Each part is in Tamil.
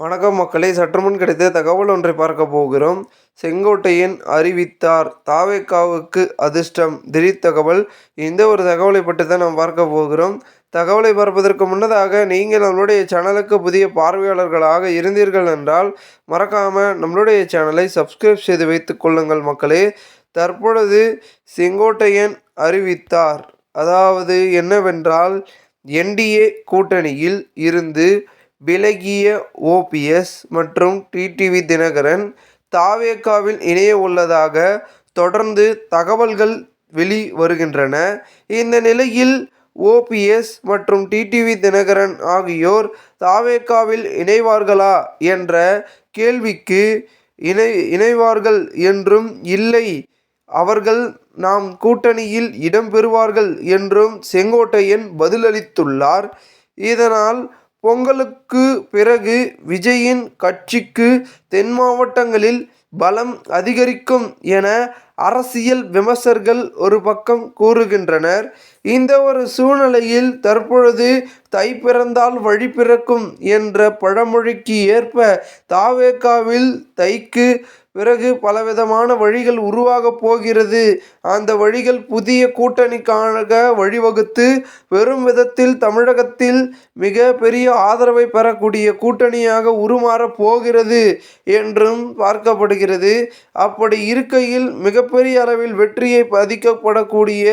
வணக்கம் மக்களே. சற்றுமுன் கிடைத்த தகவல் ஒன்றை பார்க்க போகிறோம். செங்கோட்டையன் அறிவித்தார். தாவேக்காவுக்கு அதிர்ஷ்டம். திடீர் தகவல். இந்த ஒரு தகவலை பற்றி தான் நாம் பார்க்க போகிறோம். தகவலை பார்ப்பதற்கு முன்னதாக நீங்கள் நம்மளுடைய சேனலுக்கு புதிய பார்வையாளர்களாக இருந்தீர்கள் என்றால் மறக்காமல் நம்மளுடைய சேனலை சப்ஸ்கிரைப் செய்து வைத்துக் கொள்ளுங்கள் மக்களே. தற்பொழுது செங்கோட்டையன் அறிவித்தார். அதாவது என்னவென்றால் என்டிஏ கூட்டணியில் இருந்து விலகிய ஓபிஎஸ் மற்றும் டிடிவி தினகரன் தாவேகாவில் இணைய உள்ளதாக தொடர்ந்து தகவல்கள் வெளி வருகின்றன இந்த நிலையில் ஓபிஎஸ் மற்றும் டிடிவி தினகரன் ஆகியோர் தாவேகாவில் இணைவார்களா என்ற கேள்விக்கு இணை இணைவார்கள் என்றும் இல்லை. அவர்கள் நாம் கூட்டணியில் இடம்பெறுவார்கள் என்றும் செங்கோட்டையன் பதிலளித்துள்ளார். இதனால் பொங்கலுக்கு பிறகு விஜயின் கட்சிக்கு தென் மாவட்டங்களில் பலம் அதிகரிக்கும் என அரசியல் விமர்சகர்கள் ஒரு பக்கம் கூறுகின்றனர். இந்த ஒரு சூழ்நிலையில் தற்பொழுது தை பிறந்தால் வழி பிறக்கும் என்ற பழமொழிக்கு ஏற்ப தாவேக்காவில் தைக்கு பிறகு பலவிதமான வழிகள் உருவாகப் போகிறது. அந்த வழிகள் புதிய கூட்டணிக்காக வழிவகுத்து வெறும் விதத்தில் தமிழகத்தில் மிக பெரிய ஆதரவை பெறக்கூடிய கூட்டணியாக உருமாறப் போகிறது என்றும் பார்க்கப்படுகிறது. அப்படி இருக்கையில் மிக மிகப்பெரிய அளவில் வெற்றியை பதிக்கப்படக்கூடிய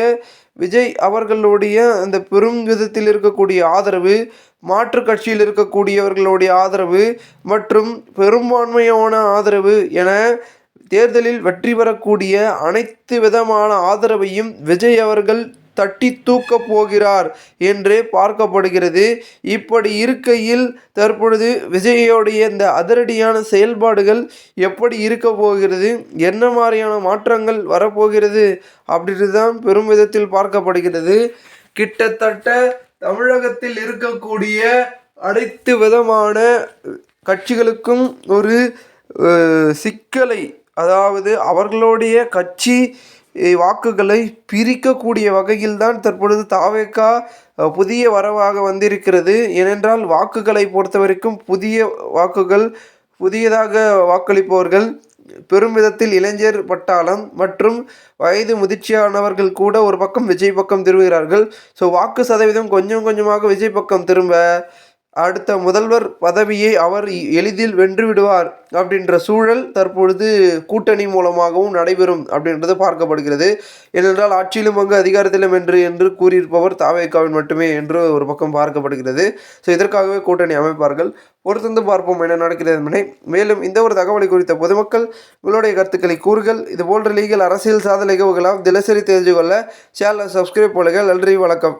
விஜய் அவர்களுடைய அந்த பெரும் விதத்தில் இருக்கக்கூடிய ஆதரவு மாற்று கட்சியில் இருக்கக்கூடியவர்களுடைய ஆதரவு மற்றும் பெரும்பான்மையான ஆதரவு என தேர்தலில் வெற்றி பெறக்கூடிய அனைத்து விதமான ஆதரவையும் விஜய் அவர்கள் தட்டி தூக்கப் போகிறார் என்றே பார்க்கப்படுகிறது. இப்படி இருக்கையில் தற்பொழுது விஜயோடைய இந்த அதிரடியான செயல்பாடுகள் எப்படி இருக்க போகிறது? என்ன மாதிரியான மாற்றங்கள் வரப்போகிறது? அப்படின்றது தான் பெரும் விதத்தில் பார்க்கப்படுகிறது. கிட்டத்தட்ட தமிழகத்தில் இருக்கக்கூடிய அனைத்து விதமான கட்சிகளுக்கும் ஒரு சிக்கலை அதாவது அவர்களுடைய கட்சி வாக்குகளை பிரிக்கக்கூடிய வகையில் தான் தற்பொழுது தாவேக்கா புதிய வரவாக வந்திருக்கிறது. ஏனென்றால் வாக்குகளை பொறுத்த வரைக்கும் புதிய வாக்குகள் புதியதாக வாக்களிப்பவர்கள் பெரும் விதத்தில் இளைஞர் பட்டாளம் மற்றும் வயது முதிர்ச்சியானவர்கள் கூட ஒரு பக்கம் விஜய் பக்கம் திரும்புகிறார்கள். ஸோ வாக்கு சதவீதம் கொஞ்சம் கொஞ்சமாக விஜய் பக்கம் திரும்ப அடுத்த முதல்வர் பதவியை அவர் எளிதில் வென்று விடுவார் அப்படின்ற சூழல் தற்பொழுது கூட்டணி மூலமாகவும் நடைபெறும் அப்படின்றது பார்க்கப்படுகிறது. ஏனென்றால் ஆட்சியிலும் அங்கு அதிகாரத்திலும் என்று என்று கூறியிருப்பவர் தாவேக்காவின் மட்டுமே என்று ஒரு பக்கம் பார்க்கப்படுகிறது. ஸோ இதற்காகவே கூட்டணி அமைப்பார்கள். பொறுத்திருந்து பார்ப்போம் என்ன நடக்கிறது என்பதை. மேலும் இந்த ஒரு தகவலை குறித்த பொதுமக்கள் உங்களுடைய கருத்துக்களை கூறுகள். இது போன்ற லீகல் அரசியல் சாத நிகழ்வுகளால் தினசரி தெரிஞ்சு கொள்ள சேனலை சப்ஸ்கிரைப் பண்ணுங்கள். நன்றி வணக்கம்.